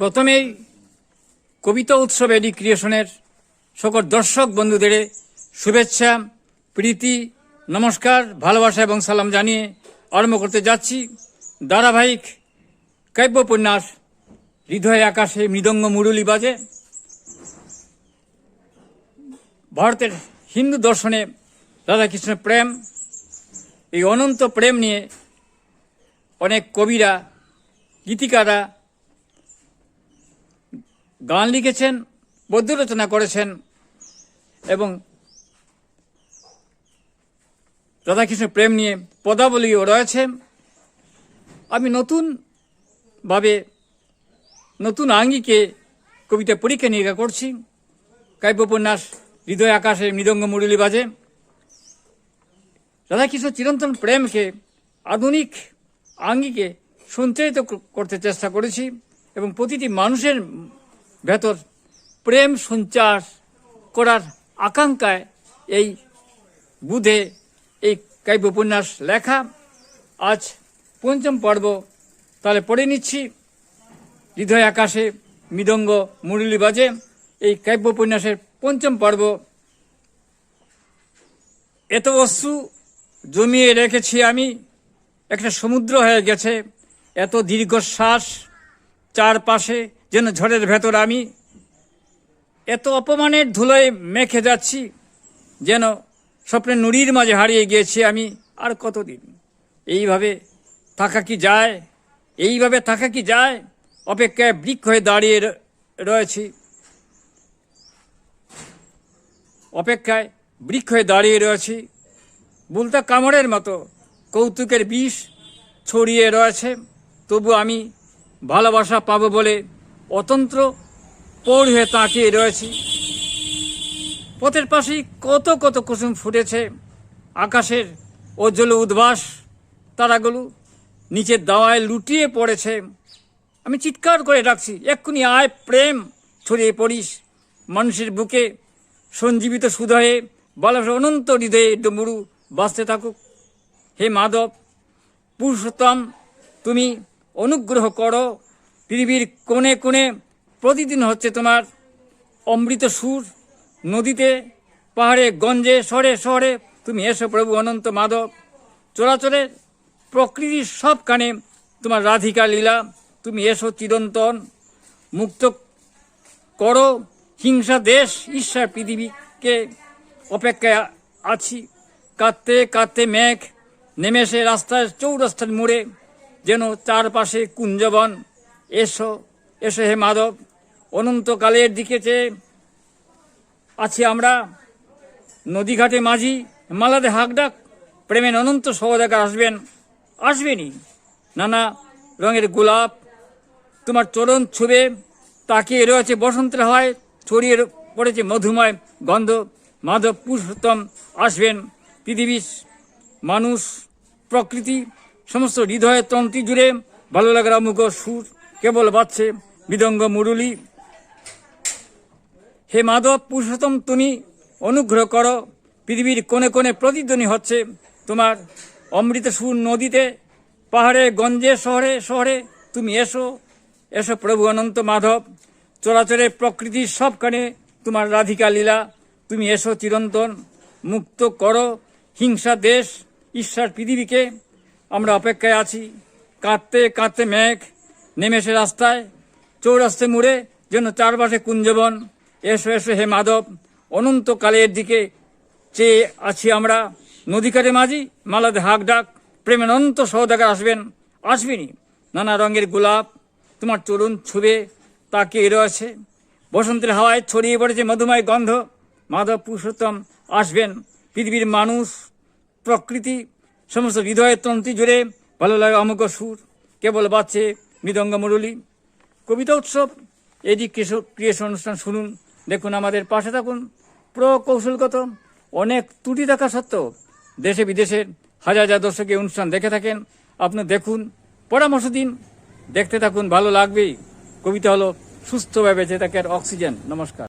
প্রথমেই কবিতা উৎসব এডি ক্রিয়েশনের সকল দর্শক বন্ধুদের শুভেচ্ছা, প্রীতি, নমস্কার, ভালোবাসা এবং সালাম জানিয়ে আরম্ভ করতে যাচ্ছি। ধারাবাহিক কাব্য উপন্যাস হৃদয় আকাশে মৃদঙ্গ মুরলী বাজে। ভারতের হিন্দু দর্শনে রাধাকৃষ্ণের প্রেম, এই অনন্ত প্রেম নিয়ে অনেক কবিরা, গীতিকারা গান লিখেছেন পদ্য রচনা করেছেন এবং রাধাকৃষ্ণ প্রেম নিয়ে পদাবলীও রয়েছে। আমি নতুনভাবে নতুন আঙ্গিকে কবিতা পরীক্ষা নিরীক্ষা করছি। কাব্য উপন্যাস হৃদয় আকাশে মৃদঙ্গ মুরলী বাজে। রাধাকৃষ্ণ চিরন্তন প্রেমকে, আধুনিক আঙ্গিকে সঞ্চারিত করতে চেষ্টা করেছি এবং প্রতিটি মানুষের ভেতর প্রেম সঞ্চার করার আকাঙ্ক্ষায় এই বুধে এই কাব্য উপন্যাস লেখা। আজ পঞ্চম পর্ব। তাহলে পড়ে নিচ্ছি। হৃদয় আকাশে মৃদঙ্গ মুরলী বাজে এই কাব্য উপন্যাসের পঞ্চম পর্ব। এত অশ্রু জমিয়ে রেখেছি আমি, একটা সমুদ্র হয়ে গেছে, এত দীর্ঘশ্বাস চারপাশে যেন ঝড়ের ভেতর আমি এত অপমানের ধুলোয় মেখে যাচ্ছি যেন স্বপ্নের নুড়ির মাঝে হারিয়ে গিয়েছি আমি আর কতদিন? এইভাবে থাকা কি যায়? এইভাবে থাকা কি যায়? অপেক্ষায় বৃক্ষ হয়ে দাঁড়িয়ে রয়েছি। অপেক্ষায় বৃক্ষ হয়ে দাঁড়িয়ে রয়েছি। বুলতা কামড়ের মতো কৌতুকের বিষ ছড়িয়ে রয়েছে। তবু আমি ভালোবাসা পাবো বলে অতন্ত্র পৌর হয়ে তাকিয়ে রয়েছি। পথের পাশেই কত কত কুসুম ফুটেছে। আকাশের ওজ্জ্বল উদ্ভাস তারাগুলো নিচের দাওয়ায় লুটিয়ে পড়েছে। আমি চিৎকার করে ডাকছি, এক্ষুনি আয়, প্রেম, ছড়িয়ে পড়িস। মানুষের বুকে সঞ্জীবিত সুদয়ে বালাসের অনন্ত হৃদয়ে ডুমুরু বাঁচতে থাকুক। হে মাধব, পুরুষোত্তম, তুমি অনুগ্রহ করো পৃথিবীর কোণে কোণে প্রতিদিন হচ্ছে তোমার অমৃত সুর, নদীতে, পাহাড়ে, গঞ্জে, শহরে শহরে। তুমি এসো প্রভু অনন্ত মাধব। চলাচলে প্রকৃতির সব কানে তোমার রাধিকা লীলা। তুমি এসো চিরন্তন। মুক্ত করো হিংসা, দেশ, ঈশ্বর, পৃথিবীকে। অপেক্ষায় আছি। কাঁদতে কাঁদতে মেঘ নেমেছে রাস্তার চৌরাস্তার মোড়ে, যেন চারপাশে কুঞ্জবন। এসো এসো হে মাধব। অনন্তকালের দিকে চেয়ে আছি আমরা, নদীঘাটে মাঝি মালাদে হাকডাক, প্রেমের অনন্ত সহদাকার আসবেন আসবেনই নানা রঙের গোলাপ, তোমার চরণ ছুবে, তাকিয়ে রয়েছে বসন্তের হয় ছড়িয়ে পড়েছে মধুময় গন্ধ। মাধব পুরুষোত্তম আসবেন, পৃথিবীর মানুষ, প্রকৃতি, সমস্ত হৃদয়ের তন্ত্রী জুড়ে ভালো লাগার অমুক সুর। কেবল বাজছে মৃদঙ্গ মুরলী। হে মাধব, পুরুষোত্তম, তুমি অনুগ্রহ করো, পৃথিবীর কোণে কোণে প্রতিধ্বনি হচ্ছে তোমার অমৃত সুর নদীতে, পাহাড়ে, গঞ্জে, শহরে শহরে তুমি এসো। এসো প্রভু অনন্ত মাধব চরাচরে প্রকৃতির সবখানে তোমার রাধিকা লীলা। তুমি এসো চিরন্তন, মুক্ত করো হিংসা দেশ, ঈশ্বর পৃথিবীকে। আমরা অপেক্ষায় আছি, কাঁদতে কাঁদতে মেঘ নেমেছে রাস্তায় চৌরাস্তে মুড়ে যেন চারপাশে কুঞ্জবন। এসো এসো হে মাধব, অনন্তকালের দিকে চেয়ে আছি আমরা। নদীকারে মাঝি মালাদে হাক ডাক, প্রেমের অনন্ত সহদাগার আসবেন। আসবেনি, নানা রঙের গোলাপ, তোমার চরণ ছুবে, তাকিয়ে রয়েছে। বসন্তের হাওয়ায় ছড়িয়ে পড়েছে মধুময় গন্ধ। মাধব পুরুষোত্তম আসবেন। পৃথিবীর মানুষ, প্রকৃতি, সমস্ত হৃদয়ের তন্ত্রী জুড়ে ভালো লাগে অমুক সুর। কেবল বাচ্চে মৃদঙ্গ মুরলী। কবিতা উৎসব এডি ক্রিয়েশন অনুষ্ঠান শুনুন, দেখুন আমাদের পাশে থাকুন। প্রকৌশলগত, অনেক ত্রুটি থাকা সত্ত্বেও দেশে বিদেশের হাজার হাজার দর্শক অনুষ্ঠান দেখে থাকেন। আপনি দেখুন, পরামর্শ দিন, দেখতে থাকুন, ভালো লাগবেই। কবিতা হলো, সুস্থভাবে বেঁচে থাকার অক্সিজেন। নমস্কার।